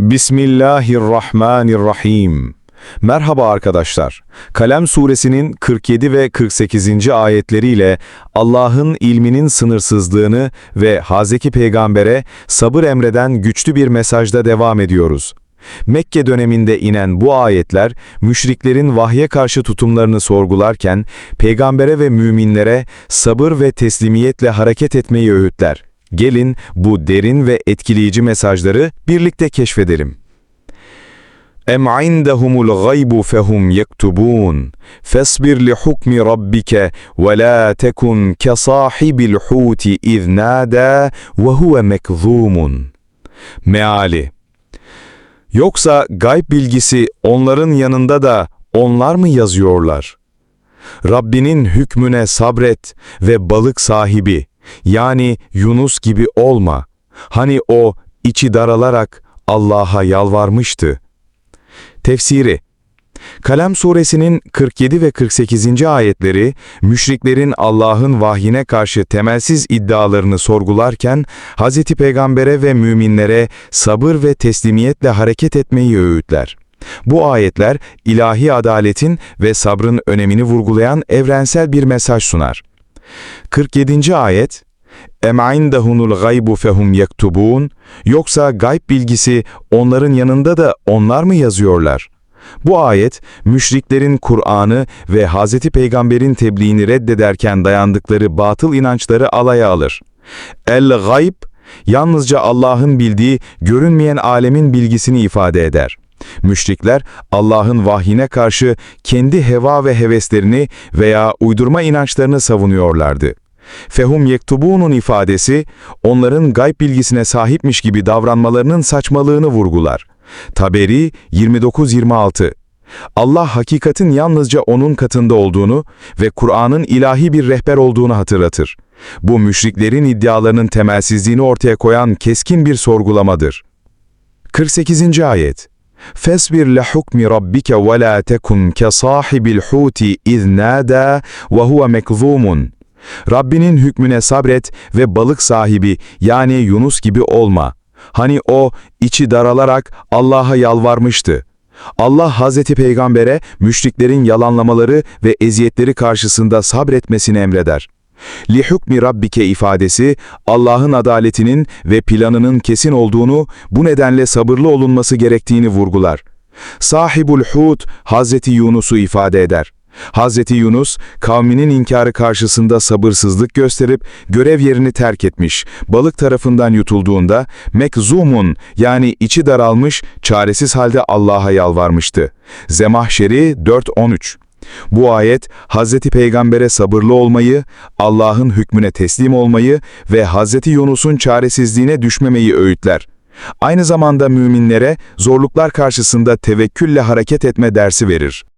Bismillahirrahmanirrahim. Merhaba arkadaşlar. Kalem suresinin 47 ve 48. ayetleriyle Allah'ın ilminin sınırsızlığını ve Hazreti Peygamber'e sabır emreden güçlü bir mesajda devam ediyoruz. Mekke döneminde inen bu ayetler, müşriklerin vahye karşı tutumlarını sorgularken, peygambere ve müminlere sabır ve teslimiyetle hareket etmeyi öğütler. Gelin bu derin ve etkileyici mesajları birlikte keşfedelim. Em indahumul gaybu fehum yektubun. Fesbir li hukmi rabbike ve la tekun ke sahibil huti iz nada ve huve mekzumun. Meali Yoksa gayb bilgisi onların yanında da onlar mı yazıyorlar? Rabbinin hükmüne sabret ve balık sahibi yani Yunus gibi olma. Hani o içi daralarak Allah'a yalvarmıştı. Tefsiri Kalem suresinin 47 ve 48. ayetleri, müşriklerin Allah'ın vahyine karşı temelsiz iddialarını sorgularken, Hz. Peygamber'e ve müminlere sabır ve teslimiyetle hareket etmeyi öğütler. Bu ayetler, ilahi adaletin ve sabrın önemini vurgulayan evrensel bir mesaj sunar. 47. ayet, Em indahunul gaybu fehum yektubun, yoksa gayb bilgisi onların yanında da onlar mı yazıyorlar? Bu ayet, müşriklerin Kur'an'ı ve Hz. Peygamber'in tebliğini reddederken dayandıkları batıl inançları alaya alır. El-gayb, yalnızca Allah'ın bildiği, görünmeyen alemin bilgisini ifade eder. Müşrikler, Allah'ın vahyine karşı kendi heva ve heveslerini veya uydurma inançlarını savunuyorlardı. Fehum yektubunun ifadesi, onların gayb bilgisine sahipmiş gibi davranmalarının saçmalığını vurgular. Taberi 29-26 Allah hakikatin yalnızca O'nun katında olduğunu ve Kur'an'ın ilahi bir rehber olduğunu hatırlatır. Bu müşriklerin iddialarının temelsizliğini ortaya koyan keskin bir sorgulamadır. 48. Ayet فَاسْبِرْ لَحُكْمِ رَبِّكَ وَلَا تَكُنْ كَصَاحِبِ الْحُوتِ اِذْ نَادَى وَهُوَ مَكْظُومٌ Rabbinin hükmüne sabret ve balık sahibi yani Yunus gibi olma. Hani o içi daralarak Allah'a yalvarmıştı. Allah Hazreti Peygamber'e müşriklerin yalanlamaları ve eziyetleri karşısında sabretmesini emreder. Li hukmi rabbike ifadesi Allah'ın adaletinin ve planının kesin olduğunu, bu nedenle sabırlı olunması gerektiğini vurgular. Sahibul Hud Hazreti Yunus'u ifade eder. Hazreti Yunus, kavminin inkarı karşısında sabırsızlık gösterip görev yerini terk etmiş, balık tarafından yutulduğunda mekzumun yani içi daralmış, çaresiz halde Allah'a yalvarmıştı. Zemahşeri 4.13 bu ayet, Hz. Peygamber'e sabırlı olmayı, Allah'ın hükmüne teslim olmayı ve Hz. Yunus'un çaresizliğine düşmemeyi öğütler. Aynı zamanda müminlere zorluklar karşısında tevekkülle hareket etme dersi verir.